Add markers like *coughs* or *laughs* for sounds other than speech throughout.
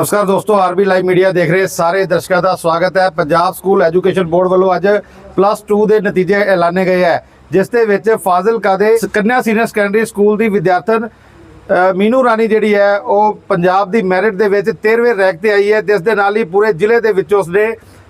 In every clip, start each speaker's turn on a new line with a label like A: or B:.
A: ਨਮਸਕਾਰ ਦੋਸਤੋ, RB live media ਦੇਖ ਰਹੇ ਸਾਰੇ ਦਰਸ਼ਕਾਂ ਦਾ ਸਵਾਗਤ ਹੈ। ਪੰਜਾਬ ਸਕੂਲ ਐਜੂਕੇਸ਼ਨ ਬੋਰਡ ਵੱਲੋਂ ਅੱਜ ਪਲੱਸ 2 ਦੇ ਨਤੀਜੇ ਐਲਾਨੇ ਗਏ ਹੈ, ਜਿਸ ਦੇ ਵਿੱਚ ਫਾਜ਼ਿਲਕਾ ਦੇ ਕੰਨਿਆ ਸੀਨੀਅਰ ਸੈਕੰਡਰੀ ਸਕੂਲ ਦੀ ਵਿਦਿਆਰਥਣ ਮੀਨੂ ਰਾਣੀ ਜਿਹੜੀ ਹੈ, ਉਹ ਪੰਜਾਬ ਦੀ ਮੈਰਿਟ ਦੇ ਵਿੱਚ 13ਵੇਂ ਰੈਂਕ ਤੇ ਆਈ ਹੈ, ਜਿਸ ਦੇ ਨਾਲ ਹੀ ਪੂਰੇ ਜ਼ਿਲ੍ਹੇ ਦੇ ਵਿੱਚ ਉਸਨੇ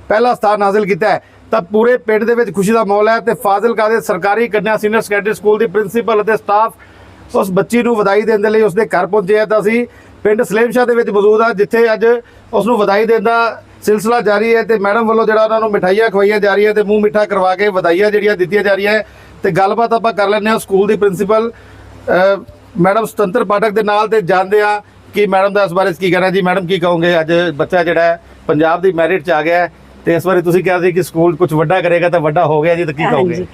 A: ਪਹਿਲਾ ਸਥਾਨ ਹਾਸਲ ਕੀਤਾ ਹੈ। ਤਾਂ ਪੂਰੇ ਪਿੰਡ ਦੇ ਵਿੱਚ ਖੁਸ਼ੀ ਦਾ ਮਾਹੌਲ ਹੈ ਤੇ ਫਾਜ਼ਿਲਕਾ ਦੇ ਸਰਕਾਰੀ ਕੰਨਿਆ ਸੀਨੀਅਰ ਸੈਕੰਡਰੀ ਸਕੂਲ ਦੀ ਪ੍ਰਿੰਸੀਪਲ ਅਤੇ ਸਟਾਫ ਉਸ ਬੱਚੀ ਨੂੰ ਵਧਾਈ ਦੇਣ ਦੇ ਲਈ ਉਸਦੇ ਘਰ ਪਹੁੰਚੇ ਆ ਤਾਂ ਅਸੀਂ ਪਿੰਡ ਸਲੇਮਸ਼ਾਹ ਦੇ ਵਿੱਚ ਮੌਜੂਦ ਆ ਜਿੱਥੇ ਅੱਜ ਉਸ ਨੂੰ ਵਧਾਈ ਦੇਣ ਦਾ ਸਿਲਸਿਲਾ ਜਾਰੀ ਹੈ ਤੇ ਮੈਡਮ ਵੱਲੋਂ ਜਿਹੜਾ ਉਹਨਾਂ ਨੂੰ ਮਿਠਾਈਆਂ ਖਵਾਈਆਂ ਜਾ ਰਹੀਆਂ ਤੇ ਮੂੰਹ ਮਿੱਠਾ ਕਰਵਾ ਕੇ ਵਧਾਈਆਂ ਜਿਹੜੀਆਂ ਦਿੱਤੀਆਂ ਜਾ ਰਹੀਆਂ ਤੇ ਗੱਲਬਾਤ ਆਪਾਂ ਕਰ ਲੈਂਦੇ ਹਾਂ ਸਕੂਲ ਦੀ ਪ੍ਰਿੰਸੀਪਲ ਮੈਡਮ ਸੁਤੰਤਰ ਪਾਠਕ ਦੇ ਨਾਲ ਤੇ ਜਾਣਦੇ ਆ ਕਿ ਮੈਡਮ ਦਾ ਇਸ ਬਾਰੇ ਕੀ ਕਹਿਣਾ ਜੀ ਮੈਡਮ ਕੀ ਕਹੋਗੇ? ਅੱਜ ਬੱਚਾ ਜਿਹੜਾ ਪੰਜਾਬ ਦੀ ਮੈਰਿਟ ਚ ਆ ਗਿਆ ਤੇ ਇਸ ਬਾਰੇ ਤੁਸੀਂ ਕਿਹਾ ਸੀ ਕਿ ਸਕੂਲ ਕੁਝ ਵੱਡਾ ਕਰੇਗਾ ਤਾਂ ਵੱਡਾ ਹੋ ਗਿਆ ਜੀ ਤਾਂ ਕੀ ਕਹੋਗੇ?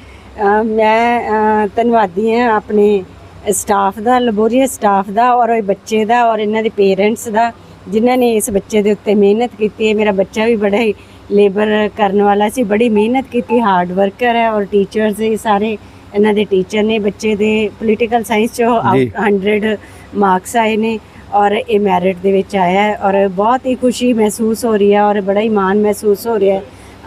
B: ਮੈਂ ਧੰਨਵਾਦੀ ਹਾਂ ਆਪਣੇ ਸਟਾਫ ਦਾ ਲੈਬੋਰੀਅਸ ਸਟਾਫ ਦਾ ਔਰ ਇਹ ਬੱਚੇ ਦਾ ਔਰ ਇਹਨਾਂ ਦੇ ਪੇਰੈਂਟਸ ਦਾ ਜਿਨ੍ਹਾਂ ਨੇ ਇਸ ਬੱਚੇ ਦੇ ਉੱਤੇ ਮਿਹਨਤ ਕੀਤੀ ਹੈ ਮੇਰਾ ਬੱਚਾ ਵੀ ਬੜਾ ਹੀ ਲੇਬਰ ਕਰਨ ਵਾਲਾ ਸੀ ਬੜੀ ਮਿਹਨਤ ਕੀਤੀ ਹਾਰਡ ਵਰਕਰ ਹੈ ਔਰ ਟੀਚਰਸ ਇਹ ਸਾਰੇ ਇਹਨਾਂ ਦੇ ਟੀਚਰ ਨੇ ਬੱਚੇ ਦੇ ਪੋਲੀਟੀਕਲ ਸਾਇੰਸ ਚੋਂ
A: ਜੀ।
B: 100 ਮਾਰਕਸ ਆਏ ਨੇ ਔਰ ਇਹ ਮੈਰਿਟ ਦੇ ਵਿੱਚ ਆਇਆ ਹੈ ਔਰ ਬਹੁਤ ਹੀ ਖੁਸ਼ੀ ਮਹਿਸੂਸ ਹੋ ਰਹੀ ਹੈ ਔਰ ਬੜਾ ਹੀ ਮਾਣ ਮਹਿਸੂਸ ਹੋ ਰਿਹਾ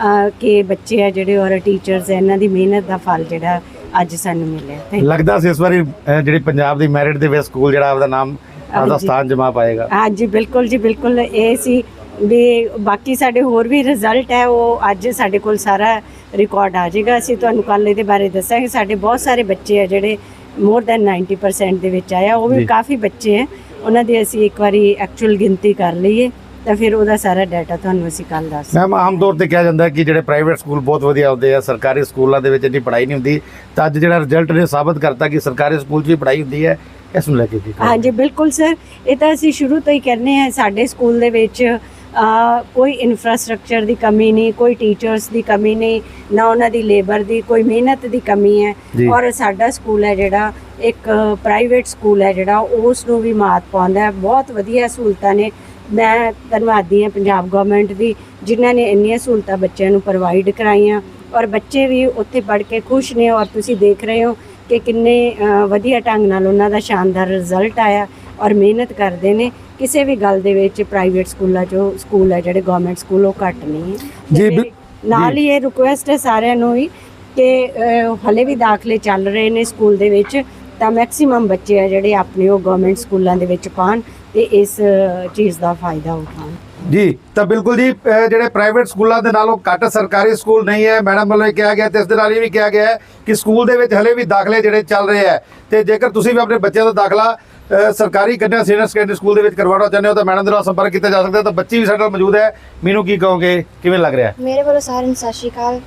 B: ਹੈ ਕਿ ਬੱਚੇ ਆ ਜਿਹੜੇ ਔਰ ਟੀਚਰਸ ਇਹਨਾਂ ਦੀ ਮਿਹਨਤ ਦਾ ਫਲ ਜਿਹੜਾ ਅੱਜ ਸਾਨੂੰ ਮਿਲਿਆ.
A: ਲੱਗਦਾ ਸੀ ਇਸ ਵਾਰੀ ਅਹ, ਜਿਹੜੀ ਪੰਜਾਬ ਦੀ ਮੈਰਿਟ ਦੇ ਵਿੱਚ ਸਕੂਲ ਜਿਹੜਾ ਆਪਦਾ ਨਾਮ ਆਪਦਾ
B: ਹਾਂਜੀ।
A: ਸਥਾਨ ਜਮਾ ਪਾਏਗਾ
B: ਹਾਂਜੀ ਬਿਲਕੁਲ ਜੀ ਬਿਲਕੁਲ ਇਹ ਸੀ ਵੀ ਬਾਕੀ ਸਾਡੇ ਹੋਰ ਵੀ ਰਿਜ਼ਲਟ ਹੈ ਉਹ ਅੱਜ ਸਾਡੇ ਕੋਲ ਸਾਰਾ ਰਿਕਾਰਡ ਆ ਜਾਏਗਾ ਅਸੀਂ ਤੁਹਾਨੂੰ ਕੱਲ ਇਹਦੇ ਬਾਰੇ ਦੱਸਾਂਗੇ ਸਾਡੇ ਬਹੁਤ ਸਾਰੇ ਬੱਚੇ ਆ ਜਿਹੜੇ ਮੋਰ ਦੈਨ 90% ਦੇ ਵਿੱਚ ਆਇਆ ਉਹ
A: ਜੀ।
B: ਵੀ ਕਾਫੀ ਬੱਚੇ ਹੈ ਉਹਨਾਂ ਦੀ ਅਸੀਂ ਇੱਕ ਵਾਰੀ ਐਕਚੁਅਲ ਗਿਣਤੀ ਕਰ ਲਈਏ ਤਾਂ ਫਿਰ ਉਹਦਾ ਸਾਰਾ ਡਾਟਾ ਤੁਹਾਨੂੰ ਅਸੀਂ ਕੱਲ ਦੱਸ
A: ਮੈਮ ਆਮ ਤੌਰ ਤੇ ਕਿਹਾ ਜਾਂਦਾ ਹੈ ਕਿ ਜਿਹੜੇ ਪ੍ਰਾਈਵੇਟ ਸਕੂਲ ਬਹੁਤ ਵਧੀਆ ਹੁੰਦੇ ਆ ਸਰਕਾਰੀ ਸਕੂਲਾਂ ਦੇ ਵਿੱਚ ਇੰਨੀ ਪੜ੍ਹਾਈ ਨਹੀਂ ਹੁੰਦੀ। ਤਾਂ ਅੱਜ ਜਿਹੜਾ ਰਿਜ਼ਲਟ ਨੇ ਸਾਬਤ ਕਰਤਾ ਕਿ ਸਰਕਾਰੀ ਸਕੂਲ 'ਚ ਵੀ ਪੜ੍ਹਾਈ ਹੁੰਦੀ ਹੈ ਇਸ ਨੂੰ ਲੈ ਕੇ ਕੀ?
B: ਹਾਂਜੀ ਬਿਲਕੁਲ ਸਰ ਇਹ ਤਾਂ ਅਸੀਂ ਸ਼ੁਰੂ ਤੋਂ ਹੀ ਕਹਿੰਦੇ ਹਾਂ ਸਾਡੇ ਸਕੂਲ ਦੇ ਵਿੱਚ ਕੋਈ ਇਨਫਰਾਸਟ੍ਰਕਚਰ ਦੀ ਕਮੀ ਨਹੀਂ ਕੋਈ ਟੀਚਰਸ ਦੀ ਕਮੀ ਨਹੀਂ ਨਾ ਉਹਨਾਂ ਦੀ ਲੇਬਰ ਦੀ ਕੋਈ ਮਿਹਨਤ ਦੀ ਕਮੀ ਹੈ। ਔਰ ਸਾਡਾ ਸਕੂਲ ਹੈ ਜਿਹੜਾ ਇੱਕ ਪ੍ਰਾਈਵੇਟ ਸਕੂਲ ਹੈ ਜਿਹੜਾ ਉਸ ਨੂੰ ਵੀ ਮਾਤ ਪਾਉਂਦਾ ਹੈ। ਬਹੁਤ ਵਧੀਆ ਸਹੂਲਤਾਂ ਨੇ। ਮੈਂ ਧੰਨਵਾਦੀ ਹਾਂ ਪੰਜਾਬ ਗਵਰਨਮੈਂਟ ਦੀ ਜਿਨ੍ਹਾਂ ਨੇ ਇੰਨੀਆਂ ਸਹੂਲਤਾਂ ਬੱਚਿਆਂ ਨੂੰ ਪ੍ਰੋਵਾਈਡ ਕਰਾਈਆਂ। ਔਰ ਬੱਚੇ ਵੀ ਉੱਥੇ ਪੜ੍ਹ ਕੇ ਖੁਸ਼ ਨੇ ਔਰ ਤੁਸੀਂ ਦੇਖ ਰਹੇ ਹੋ ਕਿ ਕਿੰਨੇ ਵਧੀਆ ਢੰਗ ਨਾਲ ਉਹਨਾਂ ਦਾ ਸ਼ਾਨਦਾਰ ਰਿਜ਼ਲਟ ਆਇਆ ਔਰ ਮਿਹਨਤ ਕਰਦੇ ਨੇ। ਕਿਸੇ ਵੀ ਗੱਲ ਦੇ ਵਿੱਚ ਪ੍ਰਾਈਵੇਟ ਸਕੂਲਾਂ 'ਚੋਂ ਸਕੂਲ ਹੈ ਜਿਹੜੇ ਗਵਰਨਮੈਂਟ ਸਕੂਲ ਉਹ ਘੱਟ ਨਹੀਂ ਹੈ।
A: ਜੀ,
B: ਨਾਲ ਹੀ ਇਹ ਰਿਕੁਐਸਟ ਹੈ ਸਾਰਿਆਂ ਨੂੰ ਹੀ ਕਿ ਹਲੇ ਵੀ ਦਾਖਲੇ ਚੱਲ ਰਹੇ ਨੇ ਸਕੂਲ ਦੇ ਵਿੱਚ ਤਾਂ ਮੈਕਸਿਮਮ ਬੱਚੇ ਆ ਜਿਹੜੇ ਆਪਣੇ ਉਹ ਗਵਰਨਮੈਂਟ ਸਕੂਲਾਂ ਦੇ ਵਿੱਚ ਪਾਣ ਤੇ ਇਸ ਚੀਜ਼ ਦਾ ਫਾਇਦਾ ਉਠਾਉਣ।
A: ਜੀ ਤਾਂ ਬਿਲਕੁਲ ਜੀ ਜਿਹੜੇ ਪ੍ਰਾਈਵੇਟ ਸਕੂਲਾਂ ਦੇ ਨਾਲੋਂ ਘੱਟ ਸਰਕਾਰੀ ਸਕੂਲ ਨਹੀਂ ਹੈ ਮੈਡਮ ਵੱਲੋਂ ਕਿਹਾ ਗਿਆ ਤੇ ਇਸ ਦੇ ਨਾਲ ਇਹ ਵੀ ਕਿਹਾ ਗਿਆ ਹੈ ਕਿ ਸਕੂਲ ਦੇ ਵਿੱਚ ਹਲੇ ਵੀ ਦਾਖਲੇ ਜਿਹੜੇ ਚੱਲ ਰਹੇ ਹੈ। ਤੇ ਜੇਕਰ ਤੁਸੀਂ ਵੀ ਆਪਣੇ ਬੱਚਿਆਂ ਦਾ ਦਾਖਲਾ ਸਰਕਾਰੀ ਕੰਨਿਆ ਸੀਨੀਅਰ ਸੈਕੰਡਰੀ ਸਕੂਲ ਦੇ ਵਿੱਚ ਕਰਵਾਉਣਾ ਚਾਹੁੰਦੇ ਹੋ ਤਾਂ ਮੈਡਮ ਦੇ ਨਾਲ ਸੰਪਰਕ ਕੀਤਾ ਜਾ ਸਕਦਾ ਤਾਂ ਬੱਚੀ ਵੀ ਸਾਡੇ ਨਾਲ ਮੌਜੂਦ ਹੈ। ਮੈਨੂੰ ਕੀ ਕਹੋਗੇ? ਕਿਵੇਂ ਲੱਗ ਰਿਹਾ?
C: ਮੇਰੇ ਵੱਲੋਂ ਸਾਰਿਆਂ ਨੂੰ ਸਤਿ ਸ਼੍ਰੀ ਅਕਾਲ।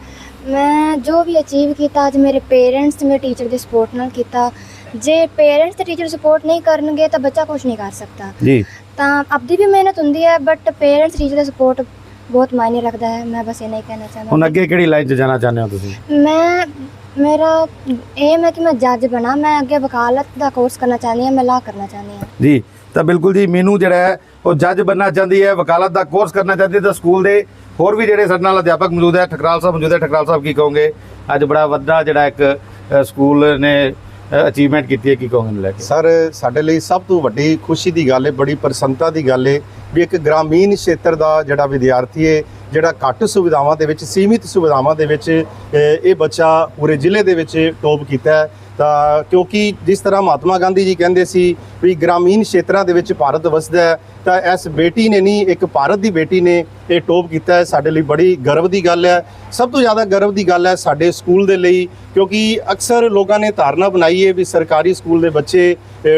C: ਮੈਂ ਜੋ ਵੀ ਅਚੀਵ ਕੀਤਾ ਅੱਜ ਮੇਰੇ ਪੇਰੈਂਟਸ ਤੇ ਮੇਰੇ ਟੀਚਰ ਦੇ ਸਪੋਰਟ ਨਾਲ ਕੀਤਾ। ਜੇ ਪੇਰੈਂਟਸ ਤੇ ਟੀਚਰ ਸਪੋਰਟ ਨਹੀਂ ਕਰਨਗੇ ਤਾਂ ਬੱਚਾ ਕੁਝ ਨਹੀਂ ਕਰ ਸਕਦਾ।
A: ਜੀ।
C: ਤਾਂ ਆਪਦੀ ਵੀ ਮਿਹਨਤ ਹੁੰਦੀ ਹੈ ਬਟ ਪੇਰੈਂਟਸ ਟੀਚਰ ਦਾ ਸਪੋਰਟ ਬਹੁਤ ਮਾਇਨੇ ਰੱਖਦਾ ਹੈ। ਮੈਂ ਬਸ ਇਹ ਹੀ ਕਹਿਣਾ
A: ਹੁਣ
C: ਚਾਹੁੰਦਾ
A: ਅੱਗੇ ਕਿਹੜੀ ਲਾਈਨ 'ਚ ਜਾਣਾ ਚਾਹੁੰਦੇ ਹੋ ਤੁਸੀਂ?
C: ਮੈਂ ਮੇਰਾ ਏਮ ਹੈ ਕਿ ਮੈਂ ਜੱਜ ਬਣਾ। ਮੈਂ ਅੱਗੇ ਵਕਾਲਤ ਦਾ ਕੋਰਸ ਕਰਨਾ ਚਾਹੁੰਦੀ ਹਾਂ ਮੈਂ ਲਾ ਕਰਨਾ ਚਾਹੁੰਦੀ ਹਾਂ।
A: ਜੀ ਤਾਂ ਬਿਲਕੁਲ ਜੀ ਮੀਨੂ ਜਿਹੜਾ ਹੈ ਉਹ ਜੱਜ ਬੰਨਣਾ ਚਾਹੁੰਦੀ ਹੈ ਵਕਾਲਤ ਦਾ ਕੋਰਸ ਕਰਨਾ ਚਾਹੁੰਦੀ ਹੈ ਤਾਂ ਸਕੂਲ ਦੇ ਹੋਰ ਵੀ ਜਿਹੜੇ ਸਾਡੇ ਨਾਲ ਅਧਿਆਪਕ ਮੌਜੂਦ ਹੈ ਠਕਰਾਲ ਸਾਹਿਬ ਮੌਜੂਦ ਹੈ। ਠਕਰਾਲ ਸਾਹਿਬ ਕੀ ਕਹੋਗੇ? ਅੱਜ ਬੜਾ ਵੱਡਾ ਜਿਹੜਾ ਇੱਕ ਸਕੂਲ ਨੇ ਅਚੀਵਮੈਂਟ ਕੀਤੀ ਹੈ, ਕੀ ਕਹੋਗੇ ਲੈ ਕੇ?
D: ਸਰ ਸਾਡੇ ਲਈ ਸਭ ਤੋਂ ਵੱਡੀ ਖੁਸ਼ੀ ਦੀ ਗੱਲ ਹੈ, ਬੜੀ ਪ੍ਰਸੰਨਤਾ ਦੀ ਗੱਲ ਹੈ ਵੀ ਇੱਕ ਗ੍ਰਾਮੀਣ ਖੇਤਰ ਦਾ ਜਿਹੜਾ ਵਿਦਿਆਰਥੀ ਹੈ, ਜਿਹੜਾ ਘੱਟ ਸੁਵਿਧਾਵਾਂ ਦੇ ਵਿੱਚ, ਸੀਮਿਤ ਸੁਵਿਧਾਵਾਂ ਦੇ ਵਿੱਚ ਇਹ ਬੱਚਾ ਪੂਰੇ ਜ਼ਿਲ੍ਹੇ ਦੇ ਵਿੱਚ ਟੌਪ ਕੀਤਾ ਹੈ। ਤਾਂ ਕਿਉਂਕਿ ਜਿਸ ਤਰ੍ਹਾਂ ਮਹਾਤਮਾ ਗਾਂਧੀ ਜੀ ਕਹਿੰਦੇ ਸੀ ਵੀ ਗ੍ਰਾਮੀਣ ਖੇਤਰਾਂ ਦੇ ਵਿੱਚ ਭਾਰਤ ਵਸਦਾ ਹੈ, ਤਾਂ ਇਸ ਬੇਟੀ ਨੇ ਨਹੀਂ, ਇੱਕ ਭਾਰਤ ਦੀ ਬੇਟੀ ਨੇ ਇਹ ਟੋਪ ਕੀਤਾ ਹੈ। ਸਾਡੇ ਲਈ ਬੜੀ ਗਰਵ ਦੀ ਗੱਲ ਹੈ। ਸਭ ਤੋਂ ਜ਼ਿਆਦਾ ਗਰਵ ਦੀ ਗੱਲ ਹੈ ਸਾਡੇ ਸਕੂਲ ਦੇ ਲਈ, ਕਿਉਂਕਿ ਅਕਸਰ ਲੋਕਾਂ ਨੇ ਧਾਰਨਾ ਬਣਾਈ ਹੈ ਵੀ ਸਰਕਾਰੀ ਸਕੂਲ ਦੇ ਬੱਚੇ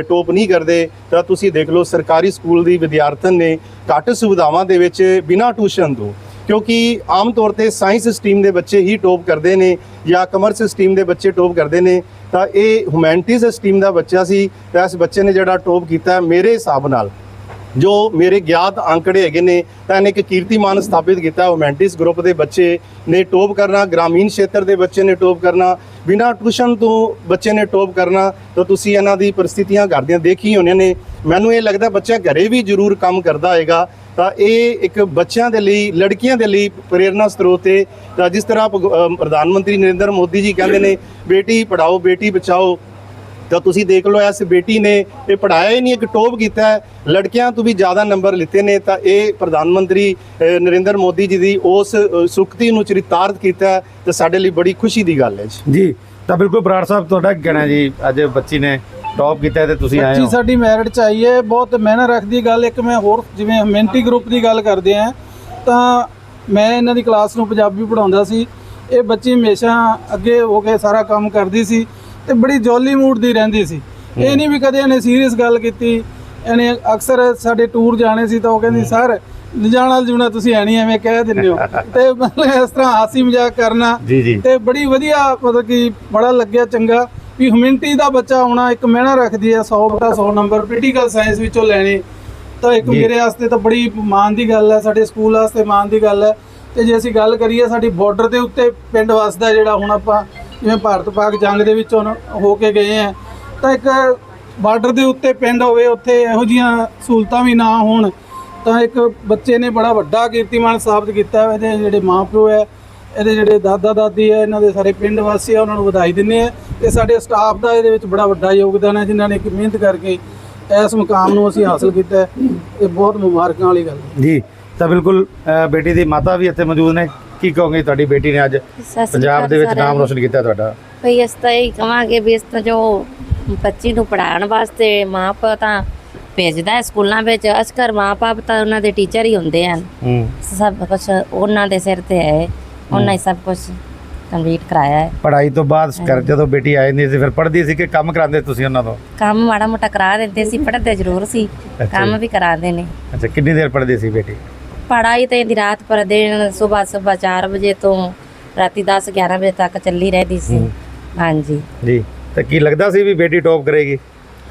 D: ਟੋਪ ਨਹੀਂ ਕਰਦੇ। ਤਾਂ ਤੁਸੀਂ ਦੇਖ ਲਓ, ਸਰਕਾਰੀ ਸਕੂਲ ਦੀ ਵਿਦਿਆਰਥਣ ਨੇ ਘੱਟ ਸੁਵਿਧਾਵਾਂ ਦੇ ਵਿੱਚ ਬਿਨਾਂ ਟਿਊਸ਼ਨ ਤੋਂ, ਕਿਉਂਕਿ ਆਮ ਤੌਰ ਤੇ ਸਾਇੰਸ ਸਟਰੀਮ ਦੇ ਬੱਚੇ ਹੀ ਟੋਪ ਕਰਦੇ ਨੇ ਜਾਂ ਕਮਰਸ ਸਟਰੀਮ ਦੇ ਬੱਚੇ ਟੋਪ ਕਰਦੇ ਨੇ। ਤਾਂ ਇਹ ਹਿਊਮੈਨਿਟੀਜ਼ ਸਟਰੀਮ ਦਾ ਬੱਚਾ ਸੀ, ਤਾਂ ਇਸ ਬੱਚੇ ਨੇ ਜਿਹੜਾ ਟੌਪ ਕੀਤਾ ਮੇਰੇ ਹਿਸਾਬ ਨਾਲ। ਜੋ ਮੇਰੇ ਗਿਆਤ ਅੰਕੜੇ ਹੈਗੇ ਨੇ, ਤਾਂ ਇਹਨੇ ਇੱਕ ਕੀਰਤੀਮਾਨ ਸਥਾਪਿਤ ਕੀਤਾ ਓਮੈਂਟਿਸ ਗਰੁੱਪ ਦੇ ਬੱਚੇ ਨੇ ਟੋਪ ਕਰਨਾ, ਗ੍ਰਾਮੀਣ ਖੇਤਰ ਦੇ ਬੱਚੇ ਨੇ ਟੋਪ ਕਰਨਾ, ਬਿਨਾਂ ਟਿਊਸ਼ਨ ਤੋਂ ਬੱਚੇ ਨੇ ਟੋਪ ਕਰਨਾ, ਤਾਂ ਤੁਸੀਂ ਇਹਨਾਂ ਦੀ ਪਰਿਸਥਿਤੀਆਂ ਘਰ ਦੀਆਂ ਦੇਖੀ ਹੋਣੀਆਂ ਨੇ। ਮੈਨੂੰ ਇਹ ਲੱਗਦਾ ਬੱਚਾ ਘਰੇ ਵੀ ਜ਼ਰੂਰ ਕੰਮ ਕਰਦਾ ਹੋਏਗਾ, ਤਾਂ ਇਹ ਇੱਕ ਬੱਚਿਆਂ ਦੇ ਲਈ, ਲੜਕੀਆਂ ਦੇ ਲਈ ਪ੍ਰੇਰਨਾ ਸਰੋਤ ਹੈ ਤਾਂ ਜਿਸ ਤਰ੍ਹਾਂ ਪ੍ਰਧਾਨ ਮੰਤਰੀ ਨਰਿੰਦਰ ਮੋਦੀ ਜੀ ਕਹਿੰਦੇ ਨੇ, ਬੇਟੀ ਪੜਾਓ ਬੇਟੀ ਬਚਾਓ ਤਾਂ ਤੁਸੀਂ ਦੇਖ ਲਓ ਇਸ ਬੇਟੀ ਨੇ ਇਹ ਪੜਾਇਆ ਹੀ ਨਹੀਂ ਇੱਕ ਟੋਪ ਕੀਤਾ ਹੈ। ਲੜਕਿਆਂ ਤੋਂ ਵੀ ਜ਼ਿਆਦਾ ਨੰਬਰ ਲਿੱਤੇ ਨੇ ਤਾਂ ਇਹ ਪ੍ਰਧਾਨ ਮੰਤਰੀ ਨਰਿੰਦਰ ਮੋਦੀ ਜੀ ਦੀ ਉਸ ਅ, ਸੁਕਤੀ ਨੂੰ ਚਰਿਤਾਰਥ ਕੀਤਾ ਹੈ ਤੇ ਸਾਡੇ ਲਈ ਬੜੀ ਖੁਸ਼ੀ ਦੀ ਗੱਲ ਹੈ ਜੀ।
A: ਜੀ ਤਾਂ ਬਿਲਕੁਲ ਬਰਾੜ ਸਾਹਿਬ ਤੁਹਾਡਾ ਕੀ ਕਹਿਣਾ ਜੀ? ਅੱਜ ਬੱਚੀ ਨੇ ਟੌਪ ਕੀਤਾ ਤੇ ਤੁਸੀਂ ਆਏ
E: ਬੱਚੀ
A: ਹੋ।
E: ਸਾਡੀ ਮੈਰਿਟ ਚ ਆਈ ਹੈ ਬਹੁਤ ਮਿਹਨਤ ਰੱਖਦੀ। ਗੱਲ ਇੱਕ ਮੈਂ ਹੋਰ ਜਿਵੇਂ ਹਮੈਂਟੀ ਗਰੁੱਪ ਦੀ ਗੱਲ ਕਰਦੇ ਆ ਤਾਂ ਮੈਂ ਇਹਨਾਂ ਦੀ ਕਲਾਸ ਨੂੰ ਪੰਜਾਬੀ ਪੜਾਉਂਦਾ ਸੀ। ਇਹ ਬੱਚੀ ਹਮੇਸ਼ਾ ਅੱਗੇ ਹੋ ਕੇ ਸਾਰਾ ਕੰਮ ਕਰਦੀ ਸੀ। ਤੇ ਬੜੀ ਜੋਲੀ ਮੂਡ ਦੀ ਰਹਿੰਦੀ ਸੀ। ਇਹ ਨਹੀਂ ਵੀ ਕਦੇ ਇਹਨੇ ਸੀਰੀਅਸ ਗੱਲ ਕੀਤੀ ਇਹਨੇ ਅਕਸਰ ਸਾਡੇ ਟੂਰ ਜਾਣੇ ਸੀ ਤਾਂ ਉਹ ਕਹਿੰਦੀ ਸਰ ਲਿਜਾਣਾ ਜੁਣਾ ਤੁਸੀਂ ਐ ਨਹੀਂ ਐਵੇਂ ਕਹਿ ਦਿੰਦੇ ਹੋ। *laughs* ਤੇ ਮਤਲਬ ਇਸ ਤਰ੍ਹਾਂ ਹਾਸੀ ਮਜ਼ਾਕ ਕਰਨਾ ਤੇ ਬੜੀ ਵਧੀਆ ਮਤਲਬ ਕਿ ਬੜਾ ਲੱਗਿਆ ਚੰਗਾ ਵੀ ਹਿਊਮੈਨਿਟੀ ਦਾ ਬੱਚਾ ਆਉਣਾ ਇੱਕ ਮਿਹਨਤ ਰੱਖਦੀ ਹੈ 100 ਬਟਾ 100 ਨੰਬਰ ਪੋਲੀਟੀਕਲ ਸਾਇੰਸ ਵਿੱਚੋਂ ਲੈਣੇ। ਤਾਂ ਇੱਕ। ਮੇਰੇ ਵਾਸਤੇ ਤਾਂ ਬੜੀ ਮਾਣ ਦੀ ਗੱਲ ਹੈ ਸਾਡੇ ਸਕੂਲ ਵਾਸਤੇ ਮਾਣ ਦੀ ਗੱਲ ਹੈ। ਤੇ ਜੇ ਅਸੀਂ ਗੱਲ ਕਰੀਏ ਸਾਡੀ ਬਾਰਡਰ ਦੇ ਉੱਤੇ ਪਿੰਡ ਵਸਦਾ ਜਿਹੜਾ ਹੁਣ ਆਪਾਂ ਜਿਵੇਂ ਭਾਰਤ ਪਾਕ ਜੰਗ ਦੇ ਵਿੱਚ ਨ- ਹੋ ਕੇ ਗਏ ਆ, ਤਾਂ ਇੱਕ ਬਾਰਡਰ ਦੇ ਉੱਤੇ ਪਿੰਡ ਹੋਵੇ, ਉੱਥੇ ਇਹੋ ਜੀਆਂ ਸਹੂਲਤਾਂ ਵੀ ਨਾ ਹੋਣ, ਤਾਂ ਇੱਕ ਬੱਚੇ ਨੇ ਬੜਾ ਵੱਡਾ ਕੀਰਤੀਮਾਨ ਸਾਬਤ ਕੀਤਾ ਹੈ, ਇਹਦੇ ਜਿਹੜੇ ਮਾਪਿਓ ਹੈ, ਇਹਦੇ ਜਿਹੜੇ ਦਾਦਾ ਦਾਦੀ ਹੈ, ਇਹਨਾਂ ਦੇ ਸਾਰੇ ਪਿੰਡ ਵਾਸੀ ਆ, ਉਹਨਾਂ ਨੂੰ ਵਧਾਈ ਦਿੰਦੇ ਆ, ਤੇ ਸਾਡੇ ਸਟਾਫ ਦਾ ਇਹਦੇ ਵਿੱਚ ਬੜਾ ਵੱਡਾ ਯੋਗਦਾਨ ਹੈ, ਜਿਨ੍ਹਾਂ ਨੇ ਕਿ ਮਿਹਨਤ ਕਰਕੇ ਇਸ ਮੁਕਾਮ ਨੂੰ ਅਸੀਂ ਹਾਸਲ ਕੀਤਾ ਇਹ ਬਹੁਤ ਮੁਬਾਰਕਾਂ ਵਾਲੀ ਗੱਲ ਹੈ।
A: ਜੀ, ਤਾਂ ਬਿਲਕੁਲ ਬੇਟੀ ਦੀ ਮਾਤਾ ਵੀ ਇੱਥੇ ਮੌਜੂਦ ਨੇ। ਕੀ ਕਹੋਗੇ ਤੁਹਾਡੀ ਬੇਟੀ ਨੇ ਅੱਜ
F: ਸਤਿ ਸ੍ਰੀ
A: ਪੰਜਾਬ
F: ਅਕਾਲ
A: ਦੇ ਵਿੱਚ
F: ਸਾਰਿਆਂ
A: ਨਾਮ
F: ਨੂੰ।
A: ਰੋਸ਼ਨ ਕੀਤਾ ਤੁਹਾਡਾ?
F: ਭਈ ਅਸੀਂ ਤਾਂ ਇਹ ਕਵਾਂਗੇ ਵੀ ਇਸ ਤਾਂ ਜੋ ਬੱਚੀ ਨੂੰ ਪੜਾਉਣ ਵਾਸਤੇ ਮਾਪੇ ਤਾਂ ਭੇਜਦਾ ਹੈ ਸਕੂਲਾਂ ਵਿੱਚ। ਅਸਕਰ ਮਾਪੇ ਤਾਂ ਉਹਨਾਂ ਦੇ ਟੀਚਰ ਹੀ ਹੁੰਦੇ ਹਨ।
A: ਹੂੰ।
F: ਸਭ ਕੁਝ ਉਹਨਾਂ ਦੇ ਸਿਰ ਤੇ ਹੈ। ਉਹਨਾਂ ਹੀ ਸਭ ਕੁਝ ਕੰਪਲੀਟ ਕਰਾਇਆ ਹੈ।
A: ਪੜ੍ਹਾਈ ਤੋਂ ਬਾਅਦ ਕਰ ਜਦੋਂ ਬੇਟੀ ਆ ਜਾਂਦੀ ਸੀ ਫਿਰ ਪੜ੍ਹਦੀ ਸੀ ਕਿ ਕੰਮ ਕਰਾਉਂਦੇ ਤੁਸੀਂ ਉਹਨਾਂ ਤੋਂ?
F: ਕੰਮ ਮਾੜਾ ਮੋਟਾ ਕਰਾ ਦਿੰਦੇ ਸੀ ਪੜ੍ਹਦੇ ਜ਼ਰੂਰ ਸੀ। ਕੰਮ
A: ਜੀ।
F: ਵੀ ਕਰਾਉਂਦੇ ਨੇ।
A: ਅੱਛਾ ਕਿੰਨੀ ਦੇਰ ਪੜ੍ਹਦੀ ਸੀ ਬੇਟੀ?
F: ਪੜਾਈ ਤੇ ਦੀ ਰਾਤ ਪਰ ਦਿਨ ਸਵੇਰ ਸਵੇਰ 4 ਵਜੇ ਤੋਂ ਰਾਤੀ 10 11 ਵਜੇ ਤੱਕ ਚੱਲੀ ਰਹਿੰਦੀ ਸੀ।
A: ਹੂੰ।
F: ਹਾਂਜੀ।
A: ਜੀ। ਤਾਂ ਕੀ ਲੱਗਦਾ ਸੀ ਵੀ ਬੇਟੀ ਟੌਪ ਕਰੇਗੀ?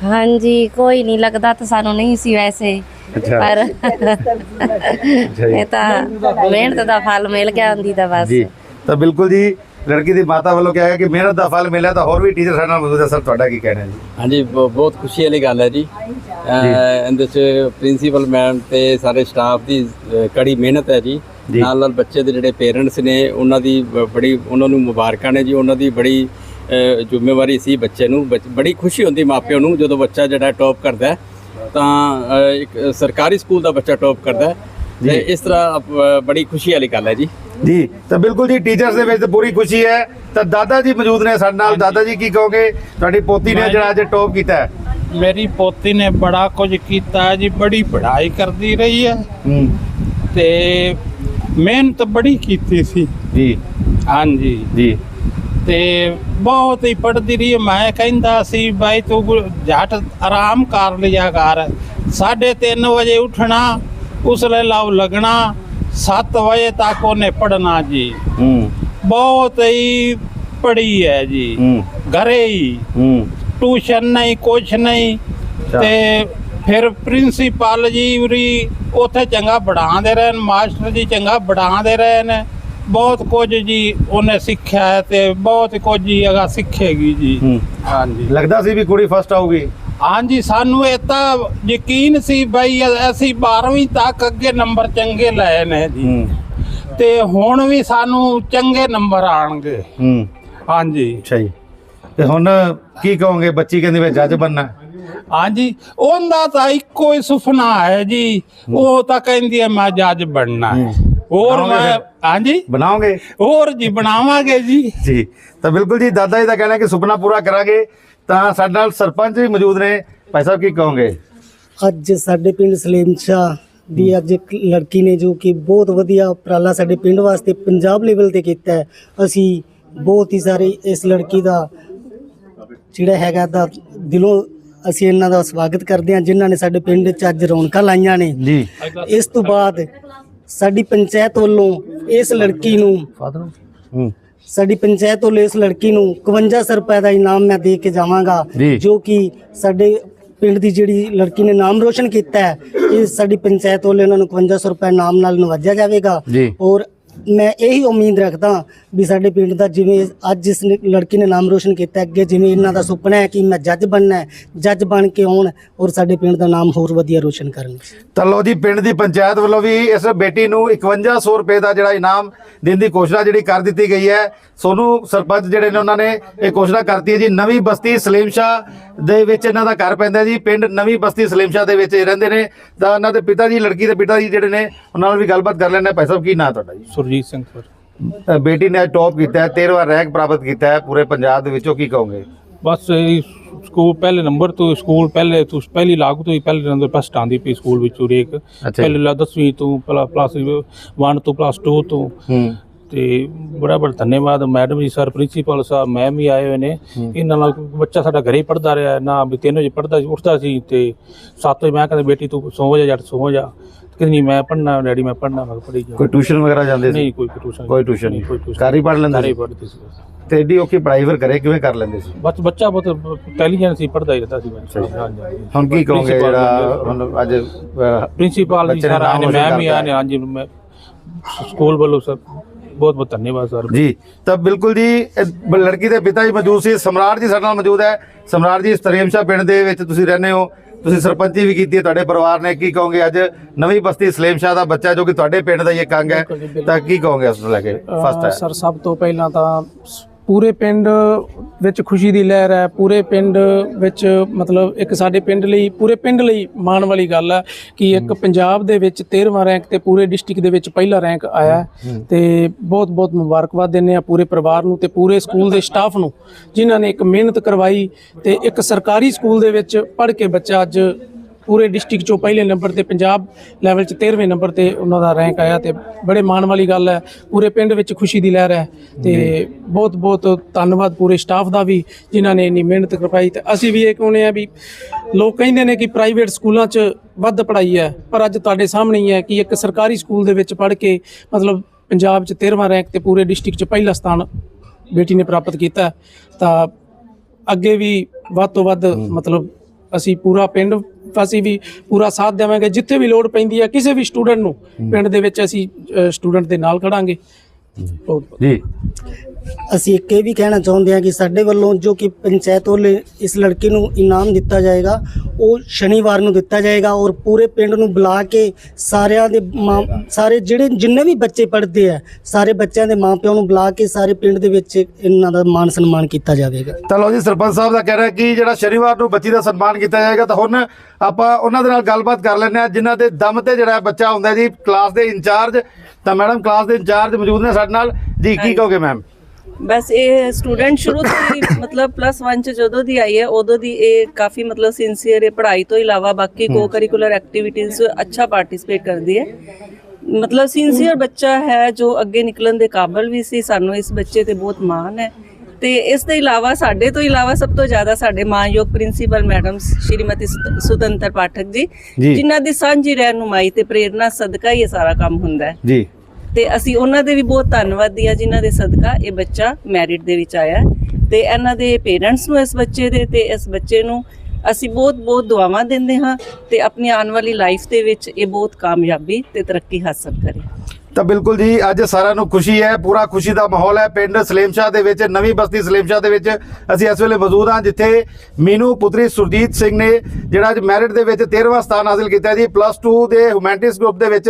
F: ਹਾਂਜੀ ਕੋਈ ਨਹੀਂ ਲੱਗਦਾ ਤਾਂ ਸਾਨੂੰ ਨਹੀਂ ਸੀ ਵੈਸੇ।
A: ਅੱਛਾ।
F: ਪਰ
A: ਅੱਛਾ ਜੀ।
F: ਇਹ ਤਾਂ ਮਿਹਨਤ ਦਾ ਫਲ ਮਿਲ ਗਿਆ ਹੁੰਦੀ ਦਾ ਬਸ।
A: ਜੀ। ਤਾਂ ਬਿਲਕੁਲ ਜੀ ਲੜਕੀ ਦੀ ਮਾਤਾ ਵੱਲੋਂ ਕਿਹਾ ਗਿਆ ਕਿ ਮਿਹਨਤ ਦਾ ਫਲ ਮਿਲਿਆ ਤਾਂ ਹੋਰ ਵੀ ਟੀਚਰ ਸਾਡੇ ਨਾਲ ਮੌਜੂਦ ਹੈ। ਸਰ ਤੁਹਾਡਾ ਕੀ ਕਹਿਣਾ ਹੈ ਜੀ?
G: ਹਾਂਜੀ ਬ- ਬਹੁਤ ਖੁਸ਼ੀ ਵਾਲੀ ਗੱਲ ਹੈ ਜੀ। ਅਹ ਇਹਦੇ ਚ ਪ੍ਰਿੰਸੀਪਲ ਮੈਮ ਤੇ ਸਾਰੇ ਸਟਾਫ ਦੀ ਅਹ, ਕੜੀ ਮਿਹਨਤ ਹੈ ਜੀ।
A: ਜੀ।
G: ਨਾਲ ਨਾਲ ਬੱਚੇ ਦੇ ਜਿਹੜੇ ਪੇਰੈਂਟਸ ਨੇ ਉਹਨਾਂ ਦੀ ਬ- ਬੜੀ ਉਹਨਾਂ ਨੂੰ ਮੁਬਾਰਕਾਂ ਨੇ ਜੀ। ਉਹਨਾਂ ਦੀ ਬੜੀ ਅਹ, ਜ਼ਿੰਮੇਵਾਰੀ ਸੀ ਬੱਚੇ ਨੂੰ। ਬੱਚ- ਬੜੀ ਖੁਸ਼ੀ ਹੁੰਦੀ ਮਾਪਿਆਂ ਨੂੰ ਜਦੋਂ ਬੱਚਾ ਜਿਹੜਾ ਟੌਪ ਕਰਦਾ ਹੈ ਤਾਂ ਅਹ, ਇੱਕ ਸਰਕਾਰੀ ਸਕੂਲ ਦਾ ਬੱਚਾ ਟੌਪ ਕਰਦਾ ਹੈ। ਤੇ ਇਸ ਤਰ੍ਹਾਂ ਬੜੀ ਖੁਸ਼ੀ ਵਾਲੀ ਗੱਲ ਹੈ ਜੀ।
A: ਜੀ ਤਾਂ ਬਿਲਕੁਲ ਜੀ ਟੀਚਰਸ ਦੇ ਵਿੱਚ ਤਾਂ ਪੂਰੀ ਖੁਸ਼ੀ ਹੈ। ਤਾਂ ਦਾਦਾ ਜੀ ਮੌਜੂਦ ਨੇ ਸਾਡੇ ਨਾਲ। ਦਾਦਾ ਜੀ ਕੀ ਕਹੋਗੇ? ਤੁਹਾਡੀ ਪੋਤੀ ਨੇ ਜਿਹੜਾ ਅੱਜ ਟੌਪ ਕੀਤਾ ਹੈ।
H: ਮੇਰੀ ਪੋਤੀ ਨੇ ਬੜਾ ਕੁਝ ਕੀਤਾ ਹੈ ਜੀ ਬੜੀ ਪੜ੍ਹਾਈ ਕਰਦੀ ਰਹੀ ਹੈ।
A: ਹੂੰ।
H: ਤੇ ਮਿਹਨਤ ਬੜੀ ਕੀਤੀ ਸੀ।
A: ਜੀ।
H: ਹਾਂਜੀ।
A: ਜੀ।
H: ਤੇ ਬਹੁਤ ਹੀ ਪੜ੍ਹਦੀ ਰਹੀ। ਮੈਂ ਕਹਿੰਦਾ ਸੀ ਬਾਈ ਤੂੰ ਝੱਟ ਆਰਾਮ ਕਰ ਲਿਆ ਕਰ। 3:30 ਵਜੇ ਉੱਠਣਾ ਉਸਲੇ ਲਾਉ ਲੱਗਣਾ 7 ਵਜੇ ਤੱਕ ਉਹਨੇ ਪੜਨਾ ਜੀ।
A: ਹੂੰ।
H: ਬਹੁਤ ਹੀ ਪੜ੍ਹੀ ਹੈ ਜੀ।
A: ਹੂੰ।
H: ਘਰੇ ਹੀ।
A: ਹੂੰ।
H: ਟਿਊਸ਼ਨ ਨਹੀਂ ਕੁਛ ਨਹੀਂ। ਤੇ ਫਿਰ ਪ੍ਰਿੰਸੀਪਲ ਜੀ ਉਰੀ ਉੱਥੇ ਚੰਗਾ ਪੜ੍ਹਾਉਂਦੇ ਰਹੇ ਨੇ ਮਾਸਟਰ ਜੀ ਚੰਗਾ ਪੜ੍ਹਾਉਂਦੇ ਰਹੇ ਨੇ ਬਹੁਤ ਕੁਝ ਜੀ ਉਹਨੇ ਸਿੱਖਿਆ ਤੇ ਬਹੁਤ ਕੁਝ ਜੀ ਅਗਾ ਸਿੱਖੇਗੀ ਜੀ।
A: ਹੂੰ।
H: ਹਾਂਜੀ।
A: ਲੱਗਦਾ ਸੀ ਵੀ ਕੁੜੀ ਫਸਟ ਆਊਗੀ।
H: ਹਾਂਜੀ ਸਾਨੂੰ ਇਹ ਤਾਂ ਯਕੀਨ ਸੀ ਬਈ ਅਸੀਂ 12ਵੀਂ ਤੱਕ ਅੱਗੇ ਨੰਬਰ ਚੰਗੇ ਲਏ ਨੇ ਜੀ। ਤੇ ਹੁਣ ਵੀ ਸਾਨੂੰ ਚੰਗੇ ਨੰਬਰ ਆਣਗੇ।
A: ਹੂੰ।
H: ਹਾਂਜੀ।
A: ਅੱਛਾ ਜੀ। ਤੇ ਹੁਣ ਕੀ ਕਹੋਗੇ ਬੱਚੀ ਕਹਿੰਦੀ ਮੈਂ ਜੱਜ ਬਣਨਾ।
H: ਹਾਂਜੀ ਉਹਦਾ ਤਾਂ ਇੱਕੋ ਹੀ ਸੁਪਨਾ ਹੈ ਜੀ। ਉਹ ਤਾਂ ਕਹਿੰਦੀ ਹੈ ਮੈਂ ਜੱਜ ਬਣਨਾ। ਹੈ। ਹੋਰ ਮੈਂ? ਹਾਂਜੀ?
A: ਬਣਾਓਗੇ?
H: ਹੋਰ ਜੀ ਬਣਾਵਾਂਗੇ ਜੀ।
A: ਜੀ। ਤਾਂ ਬਿਲਕੁਲ ਜੀ ਦਾਦਾ ਜੀ ਦਾ ਕਹਿਣਾ ਕਿ ਸੁਪਨਾ ਪੂਰਾ ਕਰਾਂਗੇ। ਤਾਂ ਸਾਡੇ ਨਾਲ ਸਰਪੰਚ ਵੀ ਮੌਜੂਦ ਨੇ। ਭਾਈ ਸਾਹਿਬ ਕੀ ਕਹੋਗੇ?
I: ਅੱਜ ਸਾਡੇ ਪਿੰਡ ਸਲੇਮ ਸ਼ਾਹ ਦੀ ਅੱਜ ਇੱਕ ਲੜਕੀ ਨੇ ਜੋ ਕਿ ਬਹੁਤ ਵਧੀਆ ਉਪਰਾਲਾ ਸਾਡੇ ਪਿੰਡ ਵਾਸਤੇ ਪੰਜਾਬ ਲੈਵਲ ਤੇ ਕੀਤਾ ਹੈ। ਅਸੀਂ ਬਹੁਤ ਹੀ ਸਾਰੇ ਇਸ ਲੜਕੀ ਦਾ ਜਿਹੜਾ ਹੈਗਾ ਦਾ ਦਿਲੋਂ ਅਸੀਂ ਇਹਨਾਂ ਦਾ ਸਵਾਗਤ ਕਰਦੇ ਹਾਂ ਜਿਨ੍ਹਾਂ ਨੇ ਸਾਡੇ ਪਿੰਡ 'ਚ ਅੱਜ ਰੌਣਕਾਂ ਲਾਈਆਂ ਨੇ।
A: ਜੀ।
I: ਇਸ ਤੋਂ ਬਾਅਦ ਸਾਡੀ ਪੰਚਾਇਤ ਵੱਲੋਂ ਇਸ ਲੜਕੀ ਨੂੰ?
A: ਹੂੰ।
I: ਸਾਡੀ ਪੰਚਾਇਤ ਵੱਲੋਂ ਇਸ ਲੜਕੀ ਨੂੰ 51 ਰੁਪਏ ਦਾ ਇਨਾਮ ਮੈਂ ਦੇ ਕੇ ਜਾਵਾਂਗਾ
A: ਜੀ।
I: ਜੋ ਕਿ ਸਾਡੇ ਪਿੰਡ ਦੀ ਜਿਹੜੀ ਲੜਕੀ ਨੇ ਨਾਮ ਰੋਸ਼ਨ ਕੀਤਾ ਹੈ ਇਹ ਸਾਡੀ ਪੰਚਾਇਤ ਵੱਲੋਂ ਇਹਨਾਂ ਨੂੰ 51 ਰੁਪਏ ਨਾਮ ਨਾਲ ਨਵਾਜਿਆ ਜਾਵੇਗਾ
A: ਜੀ।
I: ਔਰ ਮੈਂ ਇਹੀ ਉਮੀਦ ਰੱਖਦਾ ਵੀ ਸਾਡੇ ਪਿੰਡ ਦਾ ਜਿਵੇਂ ਅੱਜ ਇਸ ਨੇ- ਲੜਕੀ ਨੇ ਨਾਮ ਰੋਸ਼ਨ ਕੀਤਾ ਅੱਗੇ ਜਿਵੇਂ ਇਹਨਾਂ ਦਾ ਸੁਪਨਾ ਹੈ ਕਿ ਮੈਂ ਜੱਜ ਬਣਨਾ ਹੈ ਜੱਜ ਬਣ ਕੇ ਆਉਣ ਔਰ ਸਾਡੇ ਪਿੰਡ ਦਾ ਨਾਮ ਹੋਰ ਵਧੀਆ ਰੋਸ਼ਨ ਕਰਨ।
A: ਤਾਂ ਲਓ ਜੀ ਪਿੰਡ ਦੀ ਪੰਚਾਇਤ ਵੱਲੋਂ ਵੀ ਇਸ ਬੇਟੀ ਨੂੰ 5100 ਰੁਪਏ ਦਾ ਜਿਹੜਾ ਇਨਾਮ ਦੇਣ ਦੀ ਘੋਸ਼ਣਾ ਜਿਹੜੀ ਕਰ ਦਿੱਤੀ ਗਈ ਹੈ। ਸੋਨੂੰ ਸਰਪੰਚ ਜਿਹੜੇ ਨੇ ਉਹਨਾਂ ਨੇ ਇਹ ਘੋਸ਼ਣਾ ਕਰਤੀ ਹੈ ਜੀ ਨਵੀਂ ਬਸਤੀ ਸਲੀਮ ਸ਼ਾਹ ਦੇ ਵਿੱਚ ਇਹਨਾਂ ਦਾ ਘਰ ਪੈਂਦਾ ਜੀ ਪਿੰਡ ਨਵੀਂ ਬਸਤੀ ਸਲੀਮ ਸ਼ਾਹ ਦੇ ਵਿੱਚ ਇਹ ਰਹਿੰਦੇ ਨੇ। ਤਾਂ ਉਹਨਾਂ ਦੇ ਪਿਤਾ ਜੀ ਲੜਕੀ ਦੇ ਪਿਤਾ ਜੀ ਜਿਹੜੇ ਨੇ ਉਹਨਾਂ ਨਾਲ ਵੀ ਗੱਲਬਾਤ ਕਰ ਲੈਣੇ ਭਾਈ ਸਾਹਿਬ ਕੀ ਨਾਂ ਤੁਹਾਡਾ ਜੀ?
H: ਸੁਰਜੀਤ ਸਿੰਘ ਸਰ
A: ਅ, ਬੇਟੀ ਨੇ ਟੌਪ ਕੀਤਾ ਹੈ 13ਵਾਂ ਰੈਂਕ ਪ੍ਰਾਪਤ ਕੀਤਾ ਹੈ ਪੂਰੇ ਪੰਜਾਬ ਦੇ ਵਿੱਚੋਂ ਕੀ ਕਹੋਗੇ?
H: ਬਸ ਇਹ ਸਕੂਲ ਪਹਿਲੇ ਨੰਬਰ ਤੋਂ ਸਕੂਲ ਪਹਿਲੇ ਤੋਂ ਪਹਿਲੀ ਲਾਗੂ ਤੋਂ ਹੀ ਪਹਿਲੇ ਨੰਬਰ ਫਸਟ ਆਂਦੀ ਪਈ ਸਕੂਲ ਵਿੱਚ
A: ਜੀ।
H: ਪਹਿਲੇ ਲਾ 10ਵੀਂ ਤੋਂ ਪਲੱਸ 1 ਤੋਂ ਪਲੱਸ 2 ਤੋਂ।
A: ਹੂੰ।
H: ਤੇ ਬੜਾ ਬੜਾ ਧੰਨਵਾਦ ਮੈਡਮ ਜੀ ਸਰ ਪ੍ਰਿੰਸੀਪਲ ਸਾਹਿਬ ਮੈਮ ਵੀ ਆਏ ਹੋਏ ਨੇ। ਇਹਨਾਂ ਨਾਲ ਬੱਚਾ ਸਾਡਾ ਘਰੇ ਪੜਦਾ ਰਿਹਾ ਨਾ ਵੀ 3 ਵਜੇ ਪੜਦਾ ਸੀ ਉੱਠਦਾ ਸੀ ਤੇ 7 ਵਜੇ ਮੈਂ ਕਹਿੰਦਾ ਬੇਟੀ ਤੂੰ ਸੌਂ ਜਾ ਜੱਟ ਸੌਂ ਜਾ। ਨਹੀਂ ਮੈਂ ਪੜਨਾ ਡੈਡੀ ਮੈਂ ਪੜਨਾ ਮੈਂ ਪੜੀ ਜਾ
A: ਕੋਈ ਟਿਊਸ਼ਨ ਵਗੈਰਾ ਜਾਂਦੇ ਸੀ?
H: ਨਹੀਂ ਕੋਈ ਟਿਊਸ਼ਨ
A: ਕੋਈ ਟਿਊਸ਼ਨ
H: ਨਹੀਂ।
A: ਨਹੀਂ
H: ਕੋਈ ਟਿਊਸ਼ਨ
A: ਘਰ ਹੀ ਪੜ੍ਹ ਲੈਂਦੇ
H: ਹੀ
A: ਸੀ?
H: ਪੜ੍ਹਦੇ ਸੀ
A: ਤੇ ਏਡੀ ਔਖੀ ਪੜ੍ਹਾਈ ਫਿਰ ਘਰੇ ਕਿਵੇਂ ਕਰ ਲੈਂਦੇ ਸੀ?
H: ਬਸ ਬੱਚਾ ਬਹੁਤ ਇੰਟੈਲੀਜੈਂਟ ਸੀ ਪੜਦਾ ਹੀ ਰਹਿੰਦਾ ਸੀ ਬੱਚਾ ਹਾਂਜੀ ਹਾਂਜੀ।
A: ਹੁਣ ਕੀ ਕਹੋਗੇ
H: Principal
A: ਜਿਹੜਾ ਹੁਣ ਅੱਜ ਅਹ,
H: ਪ੍ਰਿੰਸੀਪਲ ਜੀ
A: ਬੱਚੇ ਨੇ
H: ਸਰ
A: ਨਾਮ ਰੋਸ਼ਨ
H: ਮੈਂ ਵੀ
A: ਕਰਤਾ।
H: ਆਨੇ ਹਾਂਜੀ ਮੈਂ ਸਕੂਲ ਵੱਲੋਂ ਸਰ ਬਹੁਤ ਬਹੁਤ ਧੰਨਵਾਦ ਸਰ।
A: ਜੀ ਤਾਂ ਬਿਲਕੁਲ ਜੀ ਇਹ ਬ- ਲੜਕੀ ਦੇ ਪਿਤਾ ਜੀ ਮੌਜੂਦ ਸੀ ਸਮਰਾਟ ਜੀ ਸਾਡੇ ਨਾਲ ਮੌਜੂਦ ਹੈ। ਸਮਰਾਟ ਜੀ ਸਤਰੇਮਸ਼ਾ ਪਿੰਡ ਦੇ ਵਿੱਚ ਤੁਸੀਂ ਰਹਿੰਦੇ ਹੋ। ਤੁਸੀਂ ਸਰਪੰਚੀ ਵੀ ਕੀਤੀ ਹੈ ਤੁਹਾਡੇ ਪਰਿਵਾਰ ਨੇ ਕੀ ਕਹੋਗੇ? ਅੱਜ ਨਵੀਂ ਬਸਤੀ ਸਲੇਮ ਸ਼ਾਹ ਦਾ ਬੱਚਾ ਜੋ ਕਿ ਤੁਹਾਡੇ ਪਿੰਡ ਦਾ ਹੀ ਇੱਕ ਅੰਗ ਹੈ ਤਾਂ ਕੀ ਕਹੋਗੇ ਉਸ ਨੂੰ ਲੈ ਕੇ ਫਸਟ ਹੈ
J: ਸਰ ਸਭ ਤੋਂ ਪਹਿਲਾਂ ਤਾਂ ਪੂਰੇ ਪਿੰਡ ਵਿੱਚ ਖੁਸ਼ੀ ਦੀ ਲਹਿਰ ਹੈ ਪੂਰੇ ਪਿੰਡ ਵਿੱਚ ਮਤਲਬ ਇੱਕ ਸਾਡੇ ਪਿੰਡ ਲਈ ਪੂਰੇ ਪਿੰਡ ਲਈ ਮਾਣ ਵਾਲੀ ਗੱਲ ਹੈ ਕਿ ਇੱਕ ਪੰਜਾਬ ਦੇ ਵਿੱਚ 13ਵਾਂ ਰੈਂਕ ਤੇ ਪੂਰੇ ਡਿਸਟ੍ਰਿਕਟ ਦੇ ਵਿੱਚ ਪਹਿਲਾ ਰੈਂਕ ਆਇਆ ਤੇ ਬਹੁਤ ਬਹੁਤ ਮੁਬਾਰਕਬਾਦ ਦਿੰਦੇ ਆ ਪੂਰੇ ਪਰਿਵਾਰ ਨੂੰ ਤੇ ਪੂਰੇ ਸਕੂਲ ਦੇ ਸਟਾਫ ਨੂੰ ਜਿਨ੍ਹਾਂ ਨੇ ਇੱਕ ਮਿਹਨਤ ਕਰਵਾਈ ਤੇ ਇੱਕ ਸਰਕਾਰੀ ਸਕੂਲ ਦੇ ਵਿੱਚ ਪੜ੍ਹ ਕੇ ਬੱਚਾ ਅੱਜ ਪੂਰੇ ਡਿਸਟ੍ਰਿਕਟ ਚੋਂ ਪਹਿਲੇ ਨੰਬਰ ਤੇ ਪੰਜਾਬ ਲੈਵਲ 'ਚ 13ਵੇਂ ਨੰਬਰ ਤੇ ਉਹਨਾਂ ਦਾ ਰੈਂਕ ਆਇਆ ਤੇ ਬੜੇ ਮਾਣ ਵਾਲੀ ਗੱਲ ਹੈ। ਪੂਰੇ ਪਿੰਡ ਵਿੱਚ ਖੁਸ਼ੀ ਦੀ ਲਹਿਰ ਹੈ ਤੇ ਬਹੁਤ ਬਹੁਤ ਧੰਨਵਾਦ ਪੂਰੇ ਸਟਾਫ ਦਾ ਵੀ ਜਿਨ੍ਹਾਂ ਨੇ ਇੰਨੀ ਮਿਹਨਤ ਕਰਵਾਈ ਤੇ ਅਸੀਂ ਵੀ ਇਹ ਕਹਿੰਦੇ ਆ ਵੀ ਲੋਕ ਕਹਿੰਦੇ ਨੇ ਕਿ ਪ੍ਰਾਈਵੇਟ ਸਕੂਲਾਂ 'ਚ ਵੱਧ ਪੜ੍ਹਾਈ ਹੈ ਪਰ ਅੱਜ ਤੁਹਾਡੇ ਸਾਹਮਣੇ ਹੀ ਹੈ ਕਿ ਇੱਕ ਸਰਕਾਰੀ ਸਕੂਲ ਦੇ ਵਿੱਚ ਪੜ੍ਹ ਕੇ ਮਤਲਬ ਪੰਜਾਬ 'ਚ 13ਵਾਂ ਰੈਂਕ ਤੇ ਪੂਰੇ ਡਿਸਟ੍ਰਿਕਟ 'ਚ ਪਹਿਲਾ ਸਥਾਨ ਬੇਟੀ ਨੇ ਪ੍ਰਾਪਤ ਕੀਤਾ। ਤਾਂ ਅੱਗੇ ਵੀ ਵੱਧ ਤੋਂ ਵੱਧ ਮਤਲਬ ਅਸੀਂ ਪੂਰਾ ਪਿੰਡ ਅਸੀਂ ਵੀ ਪੂਰਾ ਸਾਥ ਦੇਵਾਂਗੇ। ਜਿੱਥੇ ਵੀ ਲੋੜ ਪੈਂਦੀ ਹੈ ਕਿਸੇ ਵੀ ਸਟੂਡੈਂਟ ਨੂੰ ਪਿੰਡ ਦੇ ਵਿੱਚ ਅਸੀਂ ਸਟੂਡੈਂਟ ਦੇ ਨਾਲ ਖੜਾਂਗੇ।
A: ਜੀ।
I: ਅਸੀਂ ਇੱਕ ਇਹ ਵੀ ਕਹਿਣਾ ਚਾਹੁੰਦੇ ਹਾਂ ਕਿ ਸਾਡੇ ਵੱਲੋਂ ਜੋ ਕਿ ਪੰਚਾਇਤ ਵੱਲੋਂ ਇਸ ਲੜਕੀ ਨੂੰ ਇਨਾਮ ਦਿੱਤਾ ਜਾਏਗਾ ਉਹ ਸ਼ਨੀਵਾਰ ਨੂੰ ਦਿੱਤਾ ਜਾਏਗਾ ਔਰ ਪੂਰੇ ਪਿੰਡ ਨੂੰ ਬੁਲਾ ਕੇ ਸਾਰਿਆਂ ਦੇ ਮਾਂ- ਸਾਰੇ ਜਿਹੜੇ ਜਿੰਨੇ ਵੀ ਬੱਚੇ ਪੜ੍ਹਦੇ ਆ ਸਾਰੇ ਬੱਚਿਆਂ ਦੇ ਮਾਪਿਆਂ ਨੂੰ ਬੁਲਾ ਕੇ ਸਾਰੇ ਪਿੰਡ ਦੇ ਵਿੱਚ ਇਹਨਾਂ ਦਾ ਮਾਨ ਸਨਮਾਨ ਕੀਤਾ ਜਾਵੇਗਾ।
A: ਤਾਂ ਲਓ ਜੀ ਸਰਪੰਚ ਸਾਹਿਬ ਦਾ ਕਹਿਣਾ ਹੈ ਕਿ ਜਿਹੜਾ ਸ਼ਨੀਵਾਰ ਨੂੰ ਬੱਚੀ ਦਾ ਸਨਮਾਨ ਕੀਤਾ ਜਾਏਗਾ ਤਾਂ ਹੁਣ ਆਪਾਂ ਉਹਨਾਂ ਦੇ ਨਾਲ ਗੱਲਬਾਤ ਕਰ ਲੈਂਦੇ ਆ ਜਿਨ੍ਹਾਂ ਦੇ ਦਮ ਤੇ ਜਿਹੜਾ ਬੱਚਾ ਹੁੰਦਾ ਜੀ ਕਲਾਸ ਦੇ ਇੰਚਾਰਜ ਤਾਂ ਮੈਡਮ ਕਲਾਸ ਦੇ ਇੰਚਾਰਜ ਮੌਜੂਦ ਨੇ ਸਾਡੇ ਨਾਲ। ਜੀ ਕੀ ਕਹੋਗੇ ਮੈਮ?
K: ਬਸ ਇਹ ਸਟੂਡੈਂਟ ਸ਼ੁਰੂ ਤੋਂ ਹੀ *coughs* ਮਤਲਬ ਪਲੱਸ 1 ਚ ਜਦੋਂ ਦੀ ਆਈ ਹੈ ਉਦੋਂ ਦੀ ਇਹ ਕਾਫੀ ਮਤਲਬ ਸਿੰਸੀਅਰ ਹੈ ਪੜ੍ਹਾਈ ਤੋਂ ਇਲਾਵਾ ਬਾਕੀ ਕੋ ਕਰਿਕੂਲਰ ਐਕਟੀਵਿਟੀਜ਼ ਅੱਛਾ ਪਾਰਟਿਸਿਪੇਟ ਕਰਦੀ ਹੈ। ਮਤਲਬ ਸਿੰਸੀਅਰ ਬੱਚਾ ਹੈ ਜੋ ਅੱਗੇ ਨਿਕਲਣ ਦੇ ਕਾਬਿਲ ਵੀ ਸੀ ਸਾਨੂੰ ਇਸ ਬੱਚੇ ਤੇ ਬਹੁਤ ਮਾਣ ਹੈ। ਤੇ ਇਸ ਦੇ ਇਲਾਵਾ ਸਾਡੇ ਤੋਂ ਇਲਾਵਾ ਸਭ ਤੋਂ ਜ਼ਿਆਦਾ ਸਾਡੇ ਮਾਨਯੋਗ ਪ੍ਰਿੰਸੀਪਲ ਮੈਡਮ ਸ਼੍ਰੀਮਤੀ ਸੁਤ- ਸੁਤੰਤਰ ਪਾਠਕ ਜੀ
A: ਜੀ।
K: ਜਿਨ੍ਹਾਂ ਦੀ ਸਾਂਝੀ ਰਹਿਨੁਮਾਈ ਤੇ ਪ੍ਰੇਰਣਾ ਸਦਕਾ ਹੀ ਇਹ ਸਾਰਾ ਕੰਮ ਹੁੰਦਾ ਹੈ।
A: ਜੀ।
K: ਤੇ ਅਸੀਂ ਉਹਨਾਂ ਦੇ ਵੀ ਬਹੁਤ ਧੰਨਵਾਦੀ ਆ ਜਿਨ੍ਹਾਂ ਦੇ ਸਦਕਾ ਇਹ ਬੱਚਾ ਮੈਰਿਟ ਦੇ ਵਿੱਚ ਆਇਆ ਹੈ। ਤੇ ਇਹਨਾਂ ਦੇ ਪੇਰੈਂਟਸ ਨੂੰ ਇਸ ਬੱਚੇ ਦੇ ਤੇ ਇਸ ਬੱਚੇ ਨੂੰ ਅਸੀਂ ਬਹੁਤ ਬਹੁਤ ਦੁਆਵਾਂ ਦਿੰਦੇ ਹਾਂ ਤੇ ਆਪਣੀ ਆਉਣ ਵਾਲੀ ਲਾਈਫ ਦੇ ਵਿੱਚ ਇਹ ਬਹੁਤ ਕਾਮਯਾਬੀ ਤੇ ਤਰੱਕੀ ਹਾਸਲ ਕਰੇ
A: ਤਾਂ ਬਿਲਕੁਲ ਜੀ, ਅੱਜ ਸਾਰਿਆਂ ਨੂੰ ਖੁਸ਼ੀ ਹੈ, ਪੂਰਾ ਖੁਸ਼ੀ ਦਾ ਮਾਹੌਲ ਹੈ ਪਿੰਡ ਸਲੇਮਸ਼ਾਹ ਦੇ ਵਿੱਚ, ਨਵੀਂ ਬਸਤੀ ਸਲੇਮਸ਼ਾਹ ਦੇ ਵਿੱਚ ਅਸੀਂ ਇਸ ਵੇਲੇ ਮੌਜੂਦ ਹਾਂ, ਜਿੱਥੇ ਮੀਨੂ ਪੁੱਤਰੀ ਸੁਰਜੀਤ ਸਿੰਘ ਨੇ ਜਿਹੜਾ ਅੱਜ ਮੈਰਿਟ ਦੇ ਵਿੱਚ 13ਵਾਂ ਸਥਾਨ ਹਾਸਿਲ ਕੀਤਾ ਜੀ ਪਲੱਸ 2 ਦੇ ਹਿਊਮੈਨਿਟੀਜ਼ ਗਰੁੱਪ ਦੇ ਵਿੱਚ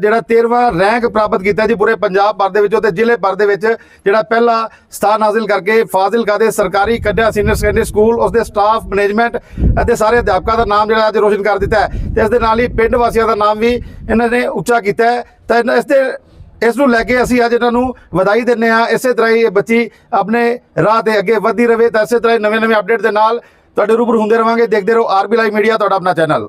A: ਜਿਹੜਾ 13ਵਾਂ ਰੈਂਕ ਪ੍ਰਾਪਤ ਕੀਤਾ ਜੀ ਪੂਰੇ ਪੰਜਾਬ ਭਰ ਦੇ ਵਿੱਚੋਂ ਤੇ ਜ਼ਿਲ੍ਹੇ ਭਰ ਦੇ ਵਿੱਚ ਜਿਹੜਾ ਪਹਿਲਾ ਸਥਾਨ ਹਾਸਿਲ ਕਰਕੇ ਫਾਜ਼ਿਲਕਾ ਦੇ ਸਰਕਾਰੀ ਕੰਨਿਆ ਸੀਨੀਅਰ ਸੈਕੰਡਰੀ ਸਕੂਲ ਉਸ ਦੇ ਸਟਾਫ, ਮੈਨੇਜਮੈਂਟ ਅਤੇ ਸਾਰੇ ਅਧਿਆਪਕਾਂ ਦਾ ਨਾਮ ਜਿਹੜਾ ਅੱਜ ਰੋਸ਼ਨ ਕਰ ਦਿੱਤਾ ਹੈ ਤੇ ਇਸ ਦੇ ਨਾਲ ਹੀ ਪਿੰਡ ਵਾਸੀਆਂ ਦਾ ਨਾਮ ਵੀ ਇਹਨਾਂ ਨੇ ਉੱਚਾ ਕੀਤਾ ਹੈ। ਤਾਂ ਇਹਨਾਂ- ਇਸ ਦੇ ਇਸ ਨੂੰ ਲੈ ਕੇ ਅਸੀਂ ਅੱਜ ਇਹਨਾਂ ਨੂੰ ਵਧਾਈ ਦਿੰਦੇ ਹਾਂ। ਇਸੇ ਤਰ੍ਹਾਂ ਹੀ ਇਹ ਬੱਚੀ ਆਪਣੇ ਰਾਹ ਤੇ ਅੱਗੇ ਵਧਦੀ ਰਹੇ ਤਾਂ ਇਸੇ ਤਰ੍ਹਾਂ ਹੀ ਨਵੇਂ ਨਵੇਂ ਅਪਡੇਟ ਦੇ ਨਾਲ ਤੁਹਾਡੇ ਰੂਬਰੂ ਹੁੰਦੇ ਰਵਾਂਗੇ। ਦੇਖਦੇ ਰਹੋ ਆਰਬੀ ਲਾਈਵ ਮੀਡੀਆ, ਤੁਹਾਡਾ ਆਪਣਾ ਚੈਨਲ।